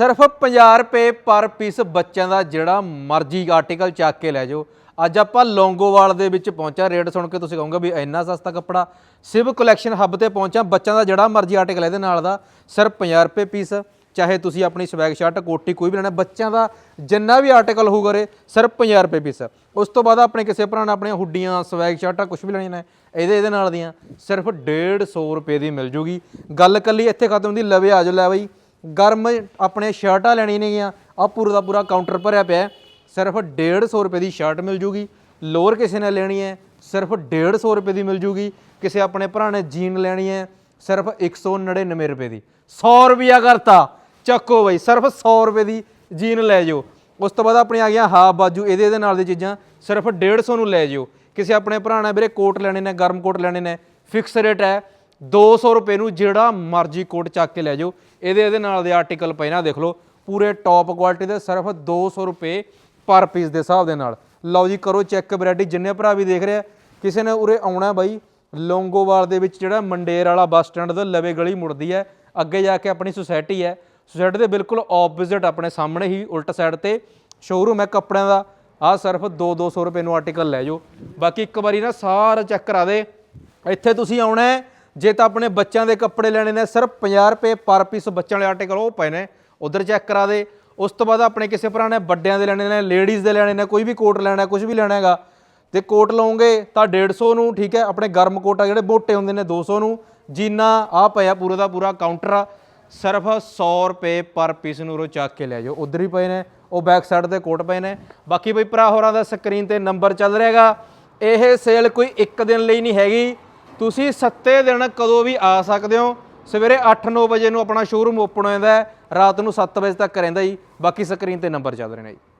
ਸਿਰਫ 50 ਰੁਪਏ ਪਰ ਪੀਸ ਬੱਚਿਆਂ ਦਾ ਜਿਹੜਾ ਮਰਜ਼ੀ ਆਰਟੀਕਲ ਚੱਕ ਕੇ ਲੈ ਜਾਓ। ਅੱਜ ਆਪਾਂ ਲੌਂਗੋਵਾਲ ਦੇ ਵਿੱਚ ਪਹੁੰਚਾ ਰੇਟ ਸੁਣ ਕੇ ਤੁਸੀਂ ਕਹੋਗੇ ਵੀ ਇੰਨਾ ਸਸਤਾ ਕੱਪੜਾ। ਸਿਵ ਕਲੈਕਸ਼ਨ ਹੱਬ ਤੇ ਪਹੁੰਚਾ ਬੱਚਿਆਂ ਦਾ ਜਿਹੜਾ ਮਰਜ਼ੀ ਆਰਟੀਕਲ ਇਹਦੇ ਨਾਲ ਦਾ, ਸਿਰਫ 50 ਰੁਪਏ ਪੀਸ। ਚਾਹੇ ਤੁਸੀਂ ਆਪਣੀ ਸਵੈਗ ਸ਼ਰਟ ਕੋਟੀ ਕੋਈ ਵੀ ਲੈਣਾ, ਬੱਚਿਆਂ ਦਾ ਜਿੰਨਾ ਵੀ ਆਰਟੀਕਲ ਹੋਊਗਾ ਰੇ ਸਿਰਫ 50 ਰੁਪਏ ਪੀਸ। ਉਸ ਤੋਂ ਬਾਅਦ ਆਪਣੇ ਕਿਸੇ ਭਰਾ ਨੇ ਆਪਣੀਆਂ ਹੁੱਡੀਆਂ ਸਵੈਗ ਸ਼ਰਟਾਂ ਕੁਝ ਵੀ ਲੈਣੀਆਂ ਨੇ, ਇਹਦੇ ਇਹਦੇ ਨਾਲ ਦੀਆਂ, ਸਿਰਫ 150 ਰੁਪਏ ਦੀ ਮਿਲ ਜੂਗੀ। ਗੱਲ ਕੱਲੀ ਇੱਥੇ ਖਤਮ ਹੁੰਦੀ, ਲਵੇ ਆ ਲੈ ਬਈ। ਗਰਮ ਆਪਣੇ ਸ਼ਰਟਾਂ ਲੈਣੀ ਨੇਗੀਆਂ ਆ ਪੂਰਾ ਦਾ ਪੂਰਾ ਕਾਊਂਟਰ ਭਰਿਆ ਪਿਆ ਹੈ। ਸਿਰਫ 150 ਰੁਪਏ ਦੀ ਸ਼ਰਟ ਮਿਲ ਜੂਗੀ। ਲੋਅਰ ਕਿਸੇ ਨੇ ਲੈਣੀ ਹੈ, ਸਿਰਫ 150 ਰੁਪਏ ਦੀ ਮਿਲ ਜੂਗੀ। ਕਿਸੇ ਆਪਣੇ ਭਰਾ ਨੇ ਜੀਨ ਲੈਣੀ ਹੈ, ਸਿਰਫ 199 ਰੁਪਏ ਦੀ। 100 ਰੁਪਿਆ ਕਰਤਾ, ਚੱਕੋ ਬਈ, ਸਿਰਫ 100 ਰੁਪਏ ਦੀ ਜੀਨ ਲੈ ਜਾਓ। ਉਸ ਤੋਂ ਬਾਅਦ ਆਪਣੀ ਆ ਗਿਆ ਹਾਫ ਬਾਜੂ, ਇਹਦੇ ਇਹਦੇ ਨਾਲ ਦੀ ਚੀਜ਼ਾਂ, ਸਿਰਫ 150 ਨੂੰ ਲੈ ਜਾਓ। ਕਿਸੇ ਆਪਣੇ ਭਰਾ ਨੇ ਵੀਰੇ ਕੋਟ ਲੈਣੇ ਨੇ, ਗਰਮ ਕੋਟ ਲੈਣੇ ਨੇ ਫਿਕਸ ਰੇਟ ਹੈ। 200 ਰੁਪਏ ਨੂੰ ਜਿਹੜਾ ਮਰਜ਼ੀ ਕੋਟ ਚੱਕ ਕੇ ਲੈ ਜਾਓ। ਇਹਦੇ ਇਹਦੇ ਨਾਲ ਦੇ ਆਰਟੀਕਲ ਪਏ ਨਾ ਦੇਖ ਲਓ। ਪੂਰੇ ਟੌਪ ਕੁਆਲਿਟੀ ਦੇ ਸਿਰਫ 200 ਰੁਪਏ ਪਰ ਪੀਸ ਦੇ ਹਿਸਾਬ ਦੇ ਨਾਲ। ਲਓ ਜੀ, ਕਰੋ ਚੈੱਕ ਵੈਰਾਈਟੀ ਜਿੰਨੇ ਭਰਾ ਵੀ ਦੇਖ ਰਿਹਾ, ਕਿਸੇ ਨੇ ਉਰੇ ਆਉਣਾ ਬਾਈ, ਲੌਂਗੋਵਾਲ ਦੇ ਵਿੱਚ ਜਿਹੜਾ ਮੰਡੇਰ ਵਾਲਾ ਬੱਸ ਸਟੈਂਡ ਦਾ ਲਵੇ ਗਲੀ ਮੁੜਦੀ ਹੈ। ਅੱਗੇ ਜਾ ਕੇ ਆਪਣੀ ਸੁਸਾਇਟੀ ਹੈ। ਸੁਸਾਇਟੀ ਦੇ ਬਿਲਕੁਲ ਆਪੋਜ਼ਿਟ ਆਪਣੇ ਸਾਹਮਣੇ ਹੀ, ਉਲਟ ਸਾਈਡ ਤੇ ਸ਼ੋਰੂਮ ਹੈ ਕੱਪੜਿਆਂ ਦਾ। ਆਹ ਸਿਰਫ 2-200 ਰੁਪਏ ਨੂੰ ਆਰਟੀਕਲ ਲੈ ਜਾਓ। ਬਾਕੀ ਇੱਕ ਵਾਰੀ ਨਾ ਸਾਰਾ ਚੈੱਕ ਕਰਾ ਦੇ। ਇੱਥੇ ਤੁਸੀਂ ਆਉਣਾ ਹੈ ਜੇ ਤਾਂ ਆਪਣੇ ਬੱਚਿਆਂ ਦੇ ਕੱਪੜੇ ਲੈਣੇ ਨੇ, ਸਿਰਫ 50 ਰੁਪਏ ਪਰ ਪੀਸ ਬੱਚਿਆਂ ਵਾਲੇ ਆਰਟੀਕਲ ਉਹ ਪਏ ਨੇ, ਉਧਰ ਚੈੱਕ ਕਰਾ ਦੇ। ਉਸ ਤੋਂ ਬਾਅਦ ਆਪਣੇ ਕਿਸੇ ਭਰਾ ਨੇ ਵੱਡਿਆਂ ਦੇ ਲੈਣੇ ਨੇ ਲੇਡੀਜ਼ ਦੇ ਲੈਣੇ ਨੇ, ਕੋਈ ਵੀ ਕੋਟ ਲੈਣਾ ਕੁਝ ਵੀ ਲੈਣਾ ਹੈਗਾ। ਤੇ ਕੋਟ ਲਓਗੇ ਤਾਂ 150 ਨੂੰ, ਠੀਕ ਹੈ, ਆਪਣੇ ਗਰਮ ਕੋਟ ਆ ਜਿਹੜੇ ਮੋਟੇ ਹੁੰਦੇ ਨੇ 200 ਨੂੰ, ਜੀਨਾ ਆ ਪਿਆ ਪੂਰਾ ਦਾ ਪੂਰਾ ਕਾਊਂਟਰ ਆ, ਸਿਰਫ 100 ਰੁਪਏ ਪਰ ਪੀਸ ਨੂੰ ਰੋ ਚੱਕ ਕੇ ਲੈ ਜਾਓ। ਉਧਰ ਹੀ ਪਏ ਨੇ, ਉਹ ਬੈਕ ਸਾਈਡ ਤੇ ਕੋਟ ਪਏ ਨੇ। ਬਾਕੀ ਬਈ ਭਰਾ ਹੋਰਾਂ ਦਾ ਸਕਰੀਨ ਤੇ ਨੰਬਰ ਚੱਲ ਰਿਹਾਗਾ ਇਹ ਸੇਲ ਕੋਈ ਇੱਕ ਦਿਨ ਲਈ ਨਹੀਂ ਹੈਗੀ। ਤੁਸੀਂ ਸੱਤੇ ਦਿਨ ਕਦੋਂ ਵੀ ਆ ਸਕਦੇ ਹੋ? ਸਵੇਰੇ 8-9 ਵਜੇ ਨੂੰ ਆਪਣਾ ਸ਼ੋਰੂਮ ਓਪਨ ਹੋ ਜਾਂਦਾ ਹੈ। ਰਾਤ ਨੂੰ 7 ਵਜੇ ਤੱਕ ਰਹਿੰਦਾ ਜੀ। ਬਾਕੀ ਸਕਰੀਨ ਤੇ ਨੰਬਰ ਚੱਲ ਰਹੇ ਨੇ ਜੀ।